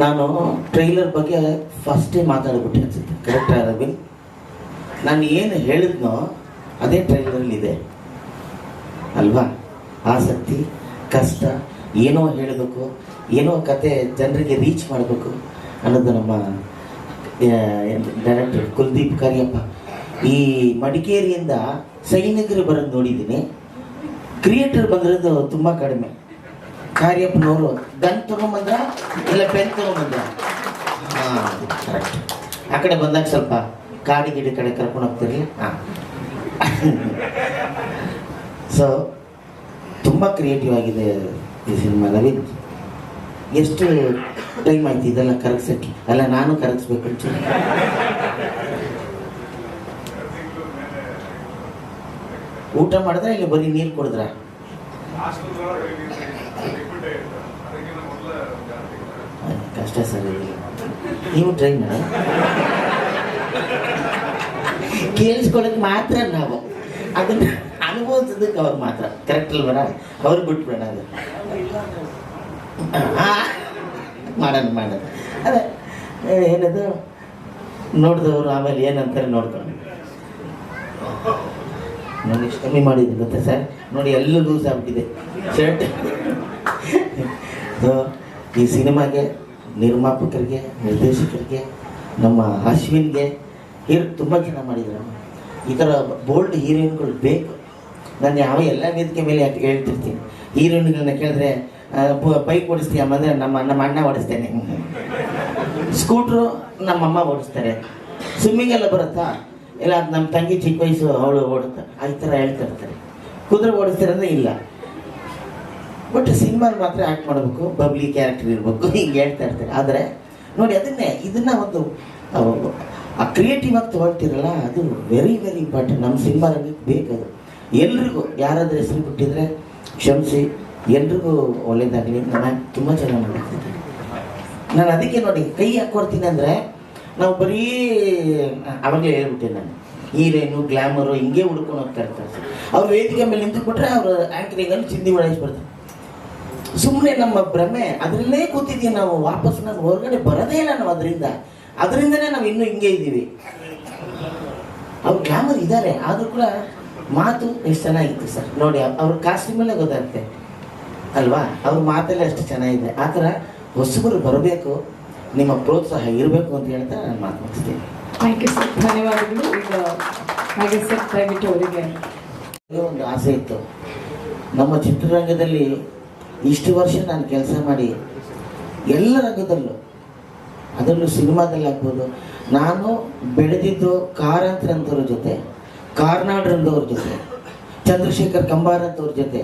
ನಾನು ಟ್ರೈಲರ್ ಬಗ್ಗೆ ಫಸ್ಟೇ ಮಾತಾಡ್ಬಿಟ್ಟೆ ಅನ್ಸುತ್ತೆ. ಕರೆಕ್ಟ್ ರವಿ? ನಾನು ಏನು ಹೇಳಿದ್ನೋ ಅದೇ ಟ್ರೈಲರಲ್ಲಿದೆ ಅಲ್ವಾ? ಆಸಕ್ತಿ, ಕಷ್ಟ, ಏನೋ ಹೇಳಬೇಕು, ಏನೋ ಕತೆ ಜನರಿಗೆ ರೀಚ್ ಮಾಡಬೇಕು ಅನ್ನೋದು ನಮ್ಮ ಡೈರೆಕ್ಟರ್ ಕುಲ್ದೀಪ್ ಕರಿಯಪ್ಪ. ಈ ಮಡಿಕೇರಿಯಿಂದ ಸೈನಿಕರು ಬರೋದು ನೋಡಿದ್ದೀನಿ. ಕ್ರಿಯೇಟರ್ ಬಂದಿರೋದು ತುಂಬ ಕಡಿಮೆ. ಕಾರ್ಯಪ್ಪನವರು ಗನ್ ತಗೊಂಬಂದ್ರ ಇಲ್ಲ ಪೆನ್ ತಗೊಂಬಂದ್ರ? ಹಾಂ ಕರೆಕ್ಟ್ ಆ ಕಡೆ ಬಂದಾಗ ಸ್ವಲ್ಪ ಕಾಡಿ ಗಿಡ ಕಡೆ ಕರ್ಕೊಂಡು ಹೋಗ್ತಿರ್ಲಿ. ಹಾಂ. ಸೊ ತುಂಬ ಕ್ರಿಯೇಟಿವ್ ಆಗಿದೆ ಈ ಸಿನಿಮಾ ನವೀನ್ ಎಷ್ಟು ಟೈಮ್ ಆಯ್ತು ಇದೆಲ್ಲ ಕರಗಿಸಕ್ಕೆ ಅಲ್ಲ, ನಾನು ಕರಗಿಸ್ಬೇಕು ಊಟ ಮಾಡಿದ್ರೆ ಇಲ್ಲಿ ಬರೀ ನೀರು ಕುಡಿದ್ರ? ಕಷ್ಟ ಸರ್ ಇದು. ನೀವು ಟ್ರೈ ಮಾಡಿ ಕೇಳಿಸ್ಕೊಳಕ್ ಮಾತ್ರ ನಾವು. ಅದನ್ನ ಅನುಭವಿಸೋದಕ್ಕೆ ಅವ್ರು ಮಾತ್ರ. ಕರೆಕ್ಟ್ ಅಲ್ವರ ಅವ್ರು ಬಿಟ್ಬೇಡ ಅದು. ಮಾಡೋಣ ಮಾಡೋಣ. ಅದೇ ಏನದು? ನೋಡಿದವರು ಆಮೇಲೆ ಏನಂತಾರೆ ನೋಡ್ಕೊಂಡು ನೋಡಿ ಎಷ್ಟು ಕಮ್ಮಿ ಮಾಡಿದ್ರು ಗೊತ್ತಾ ಸರ್? ನೋಡಿ ಎಲ್ಲ ಲೂಸ್ ಆಗ್ಬಿಟ್ಟಿದೆ. ಶರ್ಟ್ ಸೊ ಈ ಸಿನಿಮಾಗೆ ನಿರ್ಮಾಪಕರಿಗೆ, ನಿರ್ದೇಶಕರಿಗೆ, ನಮ್ಮ ಅಶ್ವಿನ್ಗೆ ಹೀರೋ ತುಂಬ ಚೆನ್ನಾಗಿ ಮಾಡಿದ್ರು. ಈ ಥರ ಬೋಲ್ಡ್ ಹೀರೋಯಿನ್ಗಳು ಬೇಕು. ನಾನು ಯಾವ ಎಲ್ಲ ವೇದಿಕೆ ಮೇಲೆ ಹೇಳ್ತಿರ್ತೀನಿ. ಹೀರೋಯಿನ್ಗಳನ್ನ ಕೇಳಿದ್ರೆ ಬೈಕ್ ಓಡಿಸ್ತೀಯ ಅಂದರೆ ನಮ್ಮ ನಮ್ಮ ಅಣ್ಣ ಓಡಿಸ್ತೇನೆ. ಸ್ಕೂಟ್ರು ನಮ್ಮಮ್ಮ ಓಡಿಸ್ತಾರೆ. ಸ್ವಿಮ್ಮಿಂಗ್ ಎಲ್ಲ ಬರುತ್ತಾ? ಇಲ್ಲ ನಮ್ಮ ತಂಗಿ ಚಿಕ್ಕ ವಯಸ್ಸು ಅವಳು ಓಡುತ್ತಾ? ಈ ಥರ ಹೇಳ್ತಿರ್ತಾರೆ. ಕುದುರೆ ಓಡಿಸ್ತೀರಂದ್ರೆ ಇಲ್ಲ. ಬಟ್ ಸಿನಿಮಾ ಮಾತ್ರ ಆ್ಯಕ್ಟ್ ಮಾಡಬೇಕು ಬಬ್ಲಿ ಕ್ಯಾರೆಕ್ಟರ್ ಇರಬೇಕು, ಹೀಗೆ ಹೇಳ್ತಾ ಇರ್ತಾರೆ. ಆದರೆ, ನೋಡಿ, ಅದನ್ನೇ, ಇದನ್ನ ಒಂದು, ಆ ಕ್ರಿಯೇಟಿವ್ ಆಗಿ ತೊಗೊಳ್ತಿರಲ್ಲ, ಅದು ವೆರಿ ವೆರಿ ಇಂಪಾರ್ಟೆಂಟ್ ನಮ್ಮ ಸಿನಿಮಾ ರಂಗಕ್ಕೆ ಬೇಕದು. ಎಲ್ರಿಗೂ, ಯಾರಾದರೂ ಹೆಸರು ಬಿಟ್ಟಿದ್ರೆ, ಕ್ಷಮಿಸಿ, ಎಲ್ರಿಗೂ ಒಳ್ಳೇದಾಗಲಿ. ನಾನು ತುಂಬ ಚೆನ್ನಾಗಿ ಮಾಡ್ತಿದ್ದೀನಿ ನಾನು ಅದಕ್ಕೆ ನೋಡಿ, ಕೈ ಹಾಕ್ಕೊಡ್ತೀನಿ ಅಂದರೆ, ನಾವು ಬರೀ, ಅವಾಗಲೇ ಹೇಳ್ಬಿಟ್ಟೆ ನಾನು. ಹೀರೋಯಿನು ಗ್ಲಾಮರು ಹಿಂಗೆ ಹುಡ್ಕೊಂಡು ಹೋಗ್ತಾ ಇರ್ತಾರೆ. ಅವ್ರು ವೇದಿಕೆ ಮೇಲೆ ನಿಂತುಬಿಟ್ರೆ ಅವರು ಆ್ಯಕ್ಟಿಂಗಲ್ಲಿ ಚಿಂದಿ ಓಡಾಯಿಸ್ಬಿಡ್ತಾರೆ ಸುಮ್ಮನೆ ನಮ್ಮ ಭ್ರಮೆ ಅದರಲ್ಲೇ ಕೂತಿದ್ದೀವಿ ನಾವು ವಾಪಸ್ ನಾನು ಹೊರಗಡೆ ಬರೋದೇ ಇಲ್ಲ ನಾವು ಅದರಿಂದ. ಅದರಿಂದನೇ ನಾವು ಇನ್ನೂ ಹಿಂಗೆ ಇದ್ದೀವಿ. ಅವ್ರು ಗ್ಲಾಮರ್ ಇದ್ದಾರೆ ಆದರೂ ಕೂಡ ಮಾತು ಎಷ್ಟು ಚೆನ್ನಾಗಿತ್ತು ಸರ್. ನೋಡಿ ಅವ್ರ ಕಾಸ್ಟ್ಯೂಮಲ್ಲೇ ಗೊತ್ತಾಗುತ್ತೆ. ಅಲ್ವಾ? ಅವ್ರ ಮಾತೆಲ್ಲ ಎಷ್ಟು ಚೆನ್ನಾಗಿದೆ. ಆ ಥರ ಹೊಸಬರು ಬರಬೇಕು ನಿಮ್ಮ ಪ್ರೋತ್ಸಾಹ ಇರಬೇಕು ಅಂತ ಹೇಳ್ತಾ ನಾನು ಮಾತು ಮುಗಿಸ್ತೀನಿ ಥ್ಯಾಂಕ್ ಯು ಸರ್ ಧನ್ಯವಾದಗಳು. ಈಗ ಹಾಗೆ ಸರ್ ದಯವಿಟ್ಟು ಅವರಿಗೆ ಒಂದು ಆಸೆ ಇತ್ತು. ನಮ್ಮ ಚಿತ್ರರಂಗದಲ್ಲಿ ಇಷ್ಟು ವರ್ಷ ನಾನು ಕೆಲಸ ಮಾಡಿ ಎಲ್ಲ ರಂಗದಲ್ಲೂ, ಅದರಲ್ಲೂ ಸಿನಿಮಾದಲ್ಲಿ ಆಗ್ಬೋದು. ನಾನು ಬೆಳೆದಿದ್ದು ಕಾರಂತ್ರ ಅಂತವ್ರ ಜೊತೆ ಕಾರ್ನಾಡ್ ರಂದವ್ರ ಜೊತೆ, ಚಂದ್ರಶೇಖರ್ ಕಂಬಾರ್ ಅಂತವ್ರ ಜೊತೆ,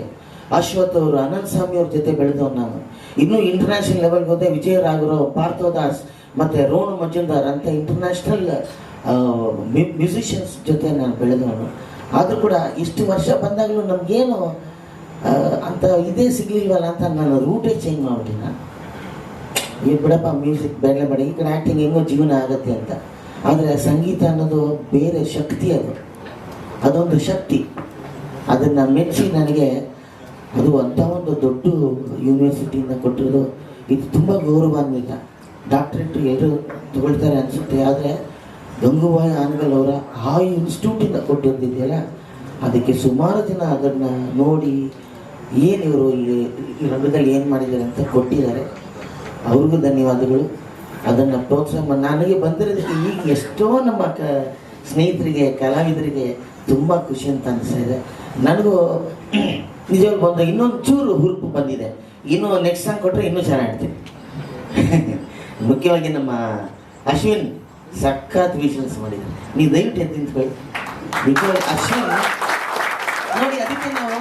ಅಶ್ವಥ್ ಅವರು, ಅನಂತ ಸ್ವಾಮಿ ಅವ್ರ ಜೊತೆ ಬೆಳೆದವ್ ನಾನು. ಇನ್ನೂ ಇಂಟರ್ನ್ಯಾಷನಲ್ ಲೆವೆಲ್ಗೆ ಹೋದೆ ವಿಜಯ ರಾಘರಾವ್ ಪಾರ್ಥೋದಾಸ್ ಮತ್ತೆ ರೋಣು ಮಜುಂದಾರ್ ಅಂತ ಇಂಟರ್ನ್ಯಾಷನಲ್ ಮ್ಯೂಸಿಷಿಯನ್ಸ್ ಜೊತೆ ನಾನು ಬೆಳೆದವನು. ಆದರೂ ಕೂಡ ಇಷ್ಟು ವರ್ಷ ಬಂದಾಗಲೂ ನಮಗೇನು ಅಂತ ಇದೇ ಸಿಗ್ಲಿಲ್ವಲ್ಲ ಅಂತ ನಾನು ರೂಟೇ ಚೇಂಜ್ ಮಾಡ್ಬಿಟ್ಟಿನ. ಏ ಬಿಡಪ್ಪ ಮ್ಯೂಸಿಕ್ ಬೇಡ ಬೇಡ. ಈ ಕಡೆ ಆ್ಯಕ್ಟಿಂಗ್ ಹೆಂಗೋ ಜೀವನ ಆಗುತ್ತೆ ಅಂತ. ಆದರೆ ಸಂಗೀತ ಅನ್ನೋದು ಬೇರೆ ಶಕ್ತಿ ಅದು. ಅದೊಂದು ಶಕ್ತಿ. ಅದನ್ನು ಮೆಚ್ಚಿ ನನಗೆ ಅದು ಅಂಥ ಒಂದು ದೊಡ್ಡ ಯೂನಿವರ್ಸಿಟಿಯಿಂದ ಕೊಟ್ಟಿರೋದು. ಇದು ತುಂಬ ಗೌರವಾನ್ವಿತ. ಡಾಕ್ಟ್ರೇಟ್ ಎಲ್ಲರೂ ತಗೊಳ್ತಾರೆ ಅನಿಸುತ್ತೆ. ಆದರೆ ಗಂಗೂಬಾಯಿ ಆನ್ಗಲ್ ಅವರ ಆ ಇನ್ಸ್ಟಿಟ್ಯೂಟಿಂದ ಕೊಟ್ಟಿರ್ತಿದೆಯಲ್ಲ ಅದಕ್ಕೆ ಸುಮಾರು ಜನ ಅದನ್ನು ನೋಡಿ ಏನು ಇವರು ಇಲ್ಲಿ ಈ ರಂಗದಲ್ಲಿ ಏನು ಮಾಡಿದ್ದಾರೆ ಅಂತ ಕೊಟ್ಟಿದ್ದಾರೆ. ಅವ್ರಿಗೂ ಧನ್ಯವಾದಗಳು. ಅದನ್ನು ಪ್ರೋತ್ಸಾಹ ನನಗೆ ಬಂದಿರೋದಕ್ಕೆ ಈಗ ಎಷ್ಟೋ ನಮ್ಮ ಕ ಸ್ನೇಹಿತರಿಗೆ, ಕಲಾವಿದರಿಗೆ ತುಂಬ ಖುಷಿ ಅಂತ ಅನಿಸ್ತಿದೆ ನನಗೂ ನಿಜವಾಗಿ ಬಂದ ಇನ್ನೊಂದು ಚೂರು ಹುರುಪು ಬಂದಿದೆ. ಇನ್ನು ನೆಕ್ಸ್ಟ್ ಸಾಂಗ್ ಕೊಟ್ಟರೆ ಇನ್ನೂ ಚೆನ್ನಾಗಿರ್ತೀನಿ ಮುಖ್ಯವಾಗಿ ನಮ್ಮ ಅಶ್ವಿನ್ ಸಖತ್ ವಿಷನ್ಸ್ ಮಾಡಿದ್ದಾರೆ. ನೀವು ದಯವಿಟ್ಟು ನಿಂತ್ಕೊಳ್ಳಿ. ನಿಜವಾಗಿ ಅಶ್ವಿನ್ ನೋಡಿ ಅದಕ್ಕೆ ನಾವು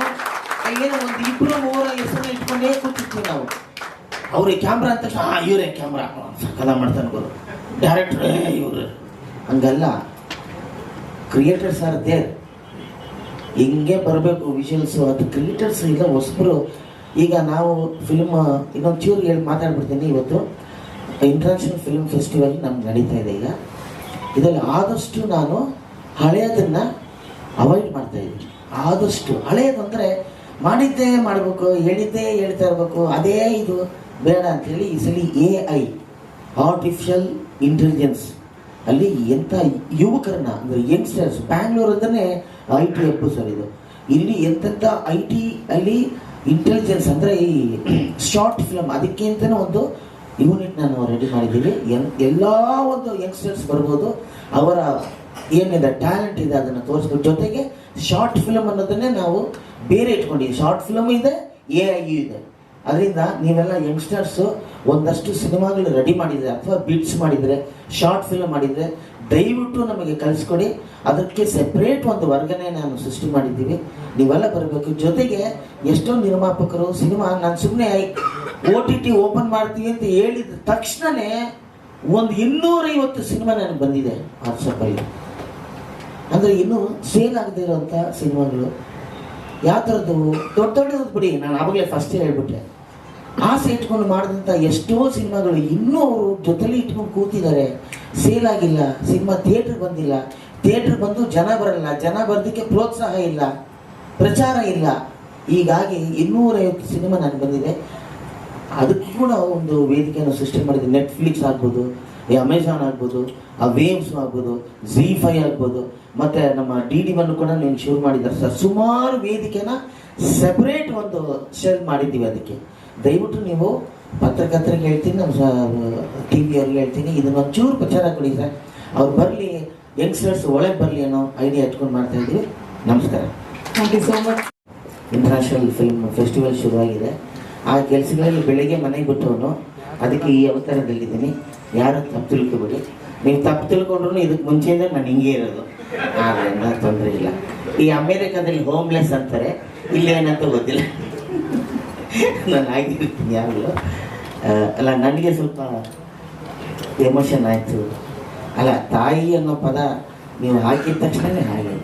ಏನೋ ಒಂದು ಇಬ್ಬರು ಮೂವರ ಹೆಸರು ಇಟ್ಕೊಂಡೇ ಕೂತಿರ್ತೀವಿ ನಾವು? ಅವ್ರಿಗೆ ಕ್ಯಾಮ್ರಾ ಅಂತ ಹಾ ಇವರೇ ಕ್ಯಾಮ್ರಾ ಸಕಲ ಮಾಡ್ತಾನೆ ಬರು ಡೈರೆಕ್ಟ್ರೇ ಇವರು. ಹಂಗಲ್ಲ. ಕ್ರಿಯೇಟರ್ಸ್ ಆರ್ ದೇರ್ ಹಿಂಗೆ ಬರಬೇಕು ವಿಷುವಲ್ಸು ಅದು ಕ್ರಿಯೇಟರ್ಸ್ ಇಲ್ಲ ಹೊಸಬರು. ಈಗ ನಾವು ಫಿಲ್ಮ್ ಇನ್ನೊಂದು ಚೂರು ಹೇಳಿ ಮಾತಾಡ್ಬಿಡ್ತೀನಿ ಇವತ್ತು. ಇಂಟರ್ನ್ಯಾಷನಲ್ ಫಿಲ್ಮ್ ಫೆಸ್ಟಿವಲ್ ನಮ್ಗೆ ನಡೀತಾ ಇದೆ ಈಗ. ಇದರಲ್ಲಿ ಆದಷ್ಟು ನಾನು ಹಳೆಯದನ್ನು ಅವಾಯ್ಡ್ ಮಾಡ್ತಾ ಇದ್ದೀನಿ. ಆದಷ್ಟು. ಹಳೆಯದಂದರೆ ಮಾಡಿದ್ದೇ ಮಾಡಬೇಕು, ಹೇಳಿದ್ದೇ ಹೇಳ್ತಾ ಇರಬೇಕು, ಅದೇ ಇದು ಬೇಡ ಅಂಥೇಳಿ ಈ ಸಲ ಎ ಐ ಆರ್ಟಿಫಿಷಿಯಲ್ ಇಂಟೆಲಿಜೆನ್ಸ್ ಅಲ್ಲಿ ಎಂಥ ಯುವಕರನ್ನ, ಅಂದರೆ ಯಂಗ್ಸ್ಟರ್ಸ್ ಬ್ಯಾಂಗ್ಳೂರ್ ಅಂದ್ರೆ ಐ ಟಿ ಎಪ್ಪು ಸರ್ ಇದು. ಇಲ್ಲಿ ಎಂತೆಂಥ ಐ ಟಿ ಅಲ್ಲಿ ಇಂಟೆಲಿಜೆನ್ಸ್ ಅಂದರೆ ಈ ಶಾರ್ಟ್ ಫಿಲಮ್ ಅದಕ್ಕೆ ಅಂತಲೇ ಒಂದು ಯೂನಿಟ್ ನಾವು ರೆಡಿ ಮಾಡಿದ್ದೀವಿ ಎನ್, ಎಲ್ಲ ಒಂದು ಯಂಗ್ಸ್ಟರ್ಸ್ ಬರ್ಬೋದು, ಅವರ ಏನಿದೆ ಟ್ಯಾಲೆಂಟ್ ಇದೆ, ಅದನ್ನು ತೋರಿಸ್ಬೇಕು. ಜೊತೆಗೆ ಶಾರ್ಟ್ ಫಿಲಮ್ ಅನ್ನೋದನ್ನೇ ನಾವು ಬೇರೆ ಇಟ್ಕೊಂಡಿದ್ದೀವಿ ಶಾರ್ಟ್ ಫಿಲಮ್ ಇದೆ ಎ ಐ ಇದೆ. ಅದರಿಂದ ನೀವೆಲ್ಲ ಯಂಗ್ಸ್ಟರ್ಸು ಒಂದಷ್ಟು ಸಿನಿಮಾಗಳು ರೆಡಿ ಮಾಡಿದರೆ ಅಥವಾ ಬಿಟ್ಸ್ ಮಾಡಿದರೆ ಶಾರ್ಟ್ ಫಿಲಮ್ ಮಾಡಿದರೆ ದಯವಿಟ್ಟು ನಮಗೆ ಕಳಿಸ್ಕೊಡಿ ಅದಕ್ಕೆ ಸೆಪ್ರೇಟ್ ಒಂದು ವರ್ಗನೆ ನಾನು ಸೃಷ್ಟಿ ಮಾಡಿದ್ದೀವಿ. ನೀವೆಲ್ಲ ಬರಬೇಕು. ಜೊತೆಗೆ ಎಷ್ಟೋ ನಿರ್ಮಾಪಕರು ಸಿನಿಮಾ, ನಾನು ಸುಮ್ಮನೆ ಓ ಟಿ ಟಿ ಓಪನ್ ಮಾಡ್ತೀವಿ ಅಂತ ಹೇಳಿದ ತಕ್ಷಣವೇ ಒಂದು ಇನ್ನೂರೈವತ್ತು ಸಿನಿಮಾ ನನಗೆ ಬಂದಿದೆ. ವಾಟ್ಸಪ್ಪಲ್ಲಿ ಅಂದರೆ ಇನ್ನೂ ಸೇಲ್ ಆಗದೇ ಇರೋಂಥ ಸಿನಿಮಾಗಳು ಯಾವ ಥರದ್ದು ದೊಡ್ಡ ದೊಡ್ಡದು ಬಿಡಿ, ನಾನು ಆವಾಗಲೇ ಫಸ್ಟ್ ಹೇಳ್ಬಿಟ್ಟೆ ಆಸೆ ಇಟ್ಕೊಂಡು ಮಾಡಿದಂಥ ಎಷ್ಟೋ ಸಿನಿಮಾಗಳು ಇನ್ನೂ ಅವರು ಜೊತೆಲಿ ಇಟ್ಕೊಂಡು ಕೂತಿದ್ದಾರೆ. ಸೇಲ್ ಆಗಿಲ್ಲ, ಸಿನಿಮಾ ಥಿಯೇಟ್ರ್ ಬಂದಿಲ್ಲ. ಥಿಯೇಟ್ರ್ ಬಂದು ಜನ ಬರಲ್ಲ, ಜನ ಬರೋದಕ್ಕೆ ಪ್ರೋತ್ಸಾಹ ಇಲ್ಲ, ಪ್ರಚಾರ ಇಲ್ಲ. ಹೀಗಾಗಿ ಇನ್ನೂರೈವತ್ತು ಸಿನಿಮಾ ನನಗೆ ಬಂದಿದೆ. ಅದಕ್ಕೂ ಕೂಡ ಒಂದು ವೇದಿಕೆಯನ್ನು ಸೃಷ್ಟಿ ಮಾಡಿದೆ ನೆಟ್ಫ್ಲಿಕ್ಸ್ ಆಗ್ಬೋದು ಈ ಅಮೆಝಾನ್ ಆಗ್ಬೋದು ಆ ವೇವ್ಸ್ ಆಗ್ಬೋದು ಝೀ ಫೈ ಆಗ್ಬೋದು. ಮತ್ತೆ ನಮ್ಮ ಡಿ ಡಿ ಒನ್ ಕೂಡ ನೀವು ಶುರು ಮಾಡಿದ್ದಾರೆ ಸರ್? ಸುಮಾರು ವೇದಿಕೆನ ಸೆಪರೇಟ್ ಒಂದು ಶೇರ್ ಮಾಡಿದ್ದೀವಿ ಅದಕ್ಕೆ. ದಯವಿಟ್ಟು ನೀವು ಪತ್ರಕರ್ತರಿಗೆ ಹೇಳ್ತೀನಿ ನಮ್ಮ ಟಿ ವಿಯವ್ರಿಗೆ ಹೇಳ್ತೀನಿ ಇದನ್ನ ಒಂಚೂರು ಪ್ರಚಾರ ಕೊಡಿ ಸರ್. ಅವ್ರು ಬರಲಿ ಯಂಗ್ಸ್ಟರ್ಸ್ ಒಳಗೆ ಬರಲಿ ಅನ್ನೋ ಐಡಿಯಾ ಇಟ್ಕೊಂಡು ಮಾಡ್ತಾ ಇದ್ದೀವಿ. ನಮಸ್ಕಾರ. Thank you so much international film festival ಶುರುವಾಗಿದೆ. ಆ ಕೆಲಸಗಳಲ್ಲಿ ಬೆಳಿಗ್ಗೆ ಮನೆಗೆ ಬಿಟ್ಟವನು ಅದಕ್ಕೆ ಈ ಅವತಾರದಲ್ಲಿದ್ದೀನಿ. ಯಾರು ತಪ್ಪು ತಿಳ್ಕೊಬೇಡಿ. ನೀವು ತಪ್ಪು ತಿಳ್ಕೊಂಡ್ರು ಇದಕ್ಕೆ ಮುಂಚೆಯಿಂದ ನಾನು ಹಿಂಗೆ ಇರೋದು. ಆದ್ದರಿಂದ ತೊಂದರೆ ಇಲ್ಲ. ಈ ಅಮೇರಿಕಾದಲ್ಲಿ ಹೋಮ್ಲೆಸ್ ಅಂತಾರೆ. ಇಲ್ಲಿ ಇಲ್ಲೇನಂತ ಗೊತ್ತಿಲ್ಲ. ನಾನು ಆಗಿರ್ತೀನಿ ಯಾವಾಗಲೂ. ಅಲ್ಲ, ನನಗೆ ಸ್ವಲ್ಪ ಎಮೋಷನ್ ಆಯಿತು. ಅಲ್ಲ, ತಾಯಿ ಅನ್ನೋ ಪದ ನೀವು ಹಾಕಿದ ತಕ್ಷಣವೇ ಹಾಗೆ.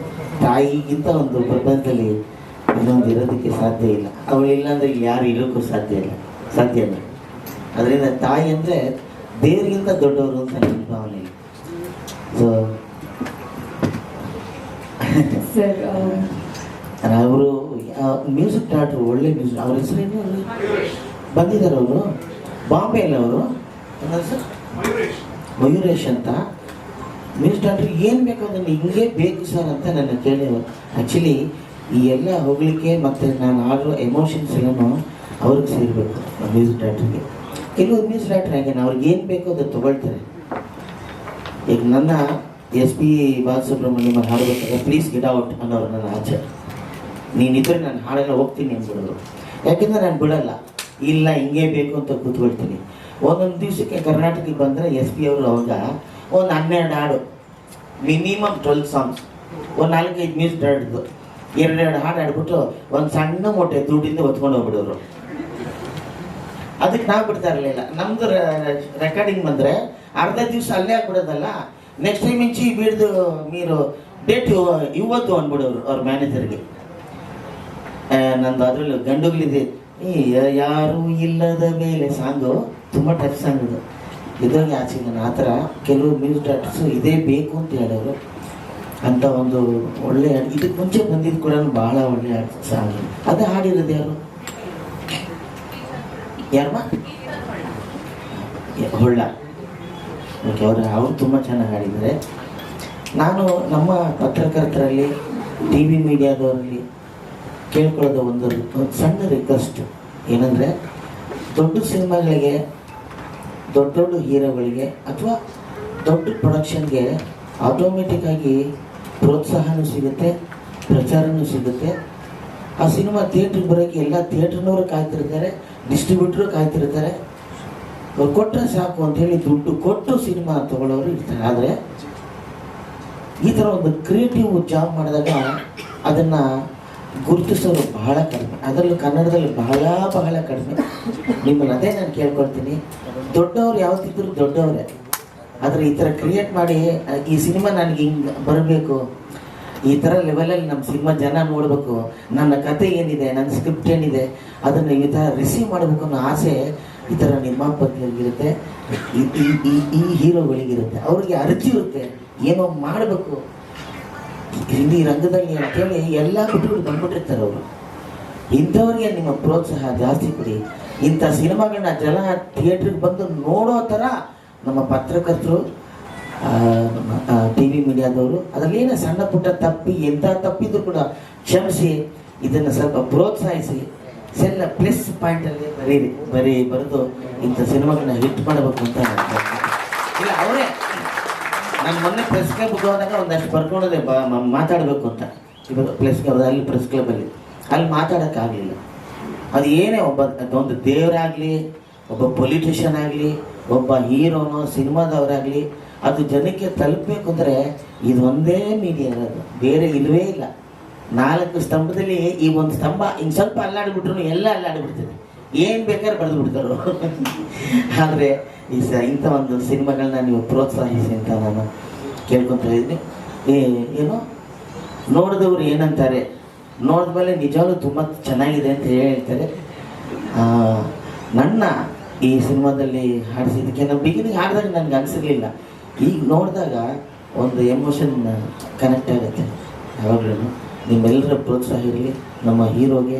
ತಾಯಿಗಿಂತ ಒಂದು ಪ್ರಪಂಚದಲ್ಲಿ ಇನ್ನೊಂದು ಇರೋದಕ್ಕೆ ಸಾಧ್ಯ ಇಲ್ಲ. ಅವಳು ಅಂದ್ರೆ ಇಲ್ಲಿ ಯಾರು ಇರೋಕ್ಕೂ ಸಾಧ್ಯ ಇಲ್ಲ. ಸಾಧ್ಯ ಇಲ್ಲ. ಅದರಿಂದ ತಾಯಿ ಅಂದರೆ ದೇವರಿಗಿಂತ ದೊಡ್ಡವರು ಅಂತ ನನ್ನ ಭಾವನೆ ಸೊ ಅವರು ಮ್ಯೂಸಿಕ್ ಡಾಕ್ಟ್ರು ಒಳ್ಳೆ ಮ್ಯೂಸಿಕ್ ಅವ್ರ ಹೆಸರೇನು ಬಂದಿದ್ದಾರೆ ಅವರು. ಬಾಂಬೆಯಲ್ಲಿ ಅವರು. ಸರ್? ಮಯೂರೇಶ್ ಅಂತ. ಮ್ಯೂಸಿಕ್ ಡಾಕ್ಟ್ರು ಏನು ಬೇಕು ಅದನ್ನು ಹಿಂಗೆ ಬೇಕು ಸರ್ ಅಂತ ನನ್ನ ಕೇಳಿ ಆ್ಯಕ್ಚುಲಿ ಈ ಎಲ್ಲ ಹೋಗ್ಲಿಕ್ಕೆ ಮತ್ತು ನಾನು ಆಡೋ ಎಮೋಷನ್ಸ್ ಎಲ್ಲನೂ ಅವ್ರಿಗೆ ಸೇರಬೇಕು ಮ್ಯೂಸಿಕ್ ಡಾಕ್ಟ್ರಿಗೆ ಕೆಲವು ಮ್ಯೂಸಿಕ್ ಡಾಕ್ಟ್ರ್ ಹಾಗೆ ಅವ್ರಿಗೆ ಏನು ಬೇಕೋ ಅದು ತಗೊಳ್ತಾರೆ. ಈಗ ನನ್ನ ಎಸ್ ಪಿ ಬಾಲಸುಬ್ರಹ್ಮಣ್ಯ ಹಾಡಬೇಕಾದ್ರೆ ಪ್ಲೀಸ್ ಗೆಟ್ ಔಟ್ ಅನ್ನೋರು ನನ್ನ ಆಚೆ. ನೀನಿದ್ರೆ ನಾನು ಹಾಡೆಲ್ಲ ಹೋಗ್ತೀನಿ ಅಂದ್ಬಿಡೋರು. ಯಾಕೆಂದ್ರೆ ನಾನು ಬಿಡಲ್ಲ. ಇಲ್ಲ, ಹಿಂಗೆ ಬೇಕು ಅಂತ ಕೂತ್ಕೊಳ್ತೀನಿ. ಒಂದೊಂದು ದಿವಸಕ್ಕೆ ಕರ್ನಾಟಕಕ್ಕೆ ಬಂದರೆ ಎಸ್ ಪಿ ಅವರು ಅವಾಗ ಒಂದು ಹನ್ನೆರಡು ಹಾಡು, ಮಿನಿಮಮ್ ಟ್ವೆಲ್ ಸಾಂಗ್ಸ್. ಒಂದು ನಾಲ್ಕೈದು ಮ್ಯೂಸಿಕ್ ಹಾಡಿದ್ದು ಎರಡೆರಡು ಹಾಡು ಹಾಡ್ಬಿಟ್ಟು ಒಂದು ಸಣ್ಣ ಮೊಟ್ಟೆ ದುಡ್ಡಿಂದ ಹೊತ್ಕೊಂಡು ಹೋಗ್ಬಿಡೋರು. ಅದಕ್ಕೆ ನಾವು ಬಿಡ್ತಾ ಇರಲಿಲ್ಲ. ನಮ್ದು ರೆಕಾರ್ಡಿಂಗ್ ಬಂದರೆ ಅರ್ಧ ದಿವಸ ಅಲ್ಲೇ ಆಗ್ಬಿಡೋದಲ್ಲ. ನೆಕ್ಸ್ಟ್ ಟೈಮ್ ಇಂಚಿ ಬೀಡ್ದು ಮೀರು ಡೇಟ್ ಇವತ್ತು ಅಂದ್ಬಿಡೋರು ಅವ್ರ ಮ್ಯಾನೇಜರ್ಗೆ ನಂದು ಅದರಲ್ಲಿ ಗಂಡುಗಳಿದೆ. ಈ ಯಾರು ಇಲ್ಲದ ಮೇಲೆ ಸಾಂಗು ತುಂಬ ಟಚ್ ಸಾಂಗ್ ಇದು. ಇದ್ರಾಗೆ ಆಚೆ ನಾನು ಆ ಥರ ಕೆಲವು ಮ್ಯೂಸಿಕ್ ಡಾಕ್ಟರ್ಸು ಇದೇ ಬೇಕು ಅಂತ ಹೇಳೋರು. ಅಂತ ಒಂದು ಒಳ್ಳೆ ಹಾಡು ಇದಕ್ಕೆ ಮುಂಚೆ ಬಂದಿದ್ದು ಕೂಡ ಬಹಳ ಒಳ್ಳೆಯ ಸಾಂಗ್ ಅದೇ ಹಾಡಿರೋದು ಯಾರು? ಯಾರಮ್ಮ ಹೊಳ್ಳ. ಓಕೆ ಅವರು ಅವರು ತುಂಬ ಚೆನ್ನಾಗಿ ಹಾಡಿದ್ದಾರೆ. ನಾನು ನಮ್ಮ ಪತ್ರಕರ್ತರಲ್ಲಿ, ಟಿ ವಿ ಮೀಡಿಯಾದವರಲ್ಲಿ ಕೇಳ್ಕೊಳ್ಳೋದು ಒಂದು ಒಂದು ಸಣ್ಣ ರಿಕ್ವೆಸ್ಟು ಏನಂದರೆ, ದೊಡ್ಡ ಸಿನಿಮಾಗಳಿಗೆ, ದೊಡ್ಡ ದೊಡ್ಡ ಹೀರೋಗಳಿಗೆ ಅಥವಾ ದೊಡ್ಡ ಪ್ರೊಡಕ್ಷನ್ಗೆ ಆಟೋಮೆಟಿಕ್ಕಾಗಿ ಪ್ರೋತ್ಸಾಹನೂ ಸಿಗುತ್ತೆ, ಪ್ರಚಾರನೂ ಸಿಗುತ್ತೆ. ಆ ಸಿನಿಮಾ ಥಿಯೇಟ್ರಿಗೆ ಬರೋಕ್ಕೆ ಎಲ್ಲ ಥಿಯೇಟ್ರ್ನವರು ಕಾಯ್ತಿರ್ತಾರೆ ಡಿಸ್ಟ್ರಿಬ್ಯೂಟ್ರು ಕಾಯ್ತಿರ್ತಾರೆ. ಅವ್ರು ಕೊಟ್ಟರೆ ಸಾಕು ಅಂತೇಳಿ ದುಡ್ಡು ಕೊಟ್ಟು ಸಿನಿಮಾ ತಗೊಳ್ಳೋರು ಇರ್ತಾರೆ. ಆದರೆ ಈ ಥರ ಒಂದು ಕ್ರಿಯೇಟಿವ್ ಜಾಬ್ ಮಾಡಿದಾಗ ಅದನ್ನು ಗುರುತಿಸೋರು ಬಹಳ ಕಡಿಮೆ. ಅದರಲ್ಲೂ ಕನ್ನಡದಲ್ಲಿ ಬಹಳ ಬಹಳ ಕಡಿಮೆ. ನಿಮ್ಮನ್ನು ಅದೇ ನಾನು ಕೇಳ್ಕೊಳ್ತೀನಿ. ದೊಡ್ಡವ್ರು ಯಾವತ್ತಿದ್ರು ದೊಡ್ಡವರೇ. ಆದರೆ ಈ ಥರ ಕ್ರಿಯೇಟ್ ಮಾಡಿ, ಈ ಸಿನಿಮಾ ನನಗೆ ಹಿಂಗೆ ಬರಬೇಕು ಈ ಥರ ಲೆವೆಲಲ್ಲಿ ನಮ್ಮ ಸಿನಿಮಾ ಜನ ನೋಡಬೇಕು. ನನ್ನ ಕತೆ ಏನಿದೆ, ನನ್ನ ಸ್ಕ್ರಿಪ್ಟ್ ಏನಿದೆ, ಅದನ್ನು ಈ ಥರ ರಿಸೀವ್ ಮಾಡಬೇಕು ಅನ್ನೋ ಆಸೆ ಈ ಥರ ನಿರ್ಮಾಪಕರಿಗಿರುತ್ತೆ ಈ- ಹೀರೋಗಳಿಗಿರುತ್ತೆ. ಅವ್ರಿಗೆ ಅರ್ಜಿ ಇರುತ್ತೆ. ಏನೋ ಮಾಡಬೇಕು. ಹಿಂದಿ ರಂಗದಲ್ಲಿ ಅಂತೇಳಿ ಎಲ್ಲ ಬಿಟ್ಟು ಬಂದ್ಬಿಟ್ಟಿರ್ತಾರೆ ಅವರು. ಇಂಥವ್ರಿಗೆ ನಿಮ್ಮ ಪ್ರೋತ್ಸಾಹ ಜಾಸ್ತಿ ಕೊಡಿ. ಇಂಥ ಸಿನಿಮಾಗಳನ್ನ ಜನ ಥಿಯೇಟ್ರಿಗೆ ಬಂದು ನೋಡೋ ಥರ ನಮ್ಮ ಪತ್ರಕರ್ತರು ಟಿ ವಿ ಮೀಡಿಯಾದವರು ಅದರಲ್ಲಿ ಏನೋ ಸಣ್ಣ ಪುಟ್ಟ ತಪ್ಪಿ ಎಂಥ ತಪ್ಪಿದ್ರು ಕೂಡ ಕ್ಷಮಿಸಿ, ಇದನ್ನು ಸ್ವಲ್ಪ ಪ್ರೋತ್ಸಾಹಿಸಿ, ಸೆಲ್ಲ ಪ್ಲಸ್ ಪಾಯಿಂಟಲ್ಲಿ ಬರೀರಿ, ಬರೀ ಬರೆದು ಇಂಥ ಸಿನಿಮಾಗಳನ್ನ ಹಿಟ್ ಮಾಡಬೇಕು ಅಂತ ಇಲ್ಲ, ಅವರೇ, ನಾನು ಮೊನ್ನೆ ಪ್ರೆಸ್ ಕ್ಲಬ್ ಹೋದಾಗ ಒಂದಷ್ಟು ಬರ್ಕೊಂಡಿದೆ ಮಾತಾಡಬೇಕು ಅಂತ. ಇವಾಗ ಪ್ರೆಸ್ ಕ್ಲಬ್ ಅಲ್ಲಿ ಪ್ರೆಸ್ ಕ್ಲಬ್ಬಲ್ಲಿ ಅಲ್ಲಿ. ಮಾತಾಡೋಕ್ಕಾಗಲಿಲ್ಲ. ಅದು ಏನೇ ಒಬ್ಬ ಒಂದು ದೇವರಾಗಲಿ, ಒಬ್ಬ ಪೊಲಿಟಿಷಿಯನ್ ಆಗಲಿ, ಒಬ್ಬ ಹೀರೋನೋ ಸಿನಿಮಾದವರಾಗಲಿ ಅದು ಜನಕ್ಕೆ ತಲುಪಬೇಕು ಅಂದರೆ ಇದು ಒಂದೇ ಮೀಡಿಯಾ ಇರೋದು. ಬೇರೆ ಇಲ್ಲವೇ ಇಲ್ಲ. ನಾಲ್ಕು ಸ್ತಂಭದಲ್ಲಿ ಈ ಒಂದು ಸ್ತಂಭ ಹಿಂಗೆ ಸ್ವಲ್ಪ ಅಲ್ಲಾಡಿಬಿಟ್ರು ಎಲ್ಲ ಅಲ್ಲಾಡಿಬಿಡ್ತದೆ. ಏನು ಬೇಕಾದ್ರೆ ಬರೆದು ಬಿಡ್ತಾರೋ ಆದರೆ ಈ ಸ ಇಂಥ ಒಂದು ಸಿನಿಮಾಗಳನ್ನ ನೀವು ಪ್ರೋತ್ಸಾಹಿಸಿ ಅಂತ ನಾನು ಕೇಳ್ಕೊತಾ ಇದ್ದೀನಿ. ಏನು? ನೋಡಿದವರು ಏನಂತಾರೆ? ನೋಡಿದ್ಮೇಲೆ ನಿಜವಾಗ್ಲೂ ತುಂಬ ಚೆನ್ನಾಗಿದೆ ಅಂತ ಹೇಳ್ತಾರೆ. ನನ್ನ ಈ ಸಿನಿಮಾದಲ್ಲಿ ಹಾಡಿಸಿದ್ದಕ್ಕೆ, ನಾನು ಬಿಗಿನಿಂಗ್ ಹಾಡಿದಾಗ ನನಗೆ ಅನಿಸಿರ್ಲಿಲ್ಲ. ಈಗ ನೋಡಿದಾಗ ಒಂದು ಎಮೋಷನ್ ಕನೆಕ್ಟ್ ಆಗುತ್ತೆ. ಯಾವಾಗಲೂ ನಿಮ್ಮೆಲ್ಲರ ಪ್ರೋತ್ಸಾಹ ಇರಲಿ. ನಮ್ಮ ಹೀರೋಗೆ,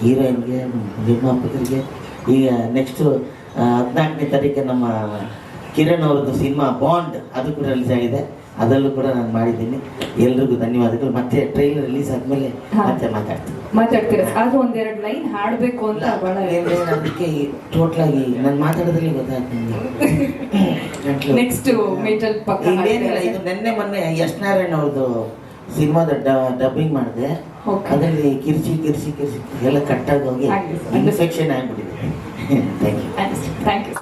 ಹೀರೋಯಿನ್ಗೆ, ನಿರ್ಮಾಪಕರಿಗೆ. ಈಗ ನೆಕ್ಸ್ಟು ಹದಿನಾಲ್ಕನೇ ತಾರೀಕು ನಮ್ಮ ಕಿರಣ್ ಅವ್ರದ್ದು ಸಿನಿಮಾ ಬಾಂಡ್ ಅದು ಕೂಡ ರಿಲೀಸ್ ಆಗಿದೆ. ಅದರಲ್ಲೂ ಕೂಡ ನಾನು ಮಾಡಿದ್ದೀನಿ. ಎಲ್ರಿಗೂ ಧನ್ಯವಾದಗಳು. ಮತ್ತೆ ಟ್ರೈಲರ್ ರಿಲೀಸ್ ಆದಮೇಲೆ. ಮತ್ತೆ ಮಾತಾಡ್ತೀನಿ. ಮಾತಾಡ್ತೀರಾ? ಆದ್ರೂ ಒಂದೆರಡು ಲೈನ್ ಹಾಡಬೇಕು ಅಂತ ಅದಕ್ಕೆ ಟೋಟಲ್ ಆಗಿ ನಾನು ಮಾತಾಡೋದ್ರಲ್ಲಿ ಗೊತ್ತಾಗ್ತೀನಿ ನಿಮಗೆ ನೆಕ್ಸ್ಟ್ ಮೀಟಲ್ ಪಕ್ಕ ಇಲ್ಲೇನಿಲ್ಲ ಇದು ನಿನ್ನೆ ಮೊನ್ನೆ ಯಶ್ ನಾರಾಯಣ್ ಅವ್ರದ್ದು ಸಿನಿಮಾದ ಡಬ್ಬಿಂಗ್ ಮಾಡಿದೆ. ಅದರಲ್ಲಿ ಕಿರ್ಚಿ ಕಿರ್ಚಿ ಕಿರ್ಚಿ ಎಲ್ಲ ಕಟ್ಟಾಗಿ ಹೋಗಿ. ಇನ್ಫೆಕ್ಷನ್ ಆಗ್ಬಿಟ್ಟಿದೆ. Thank you thank you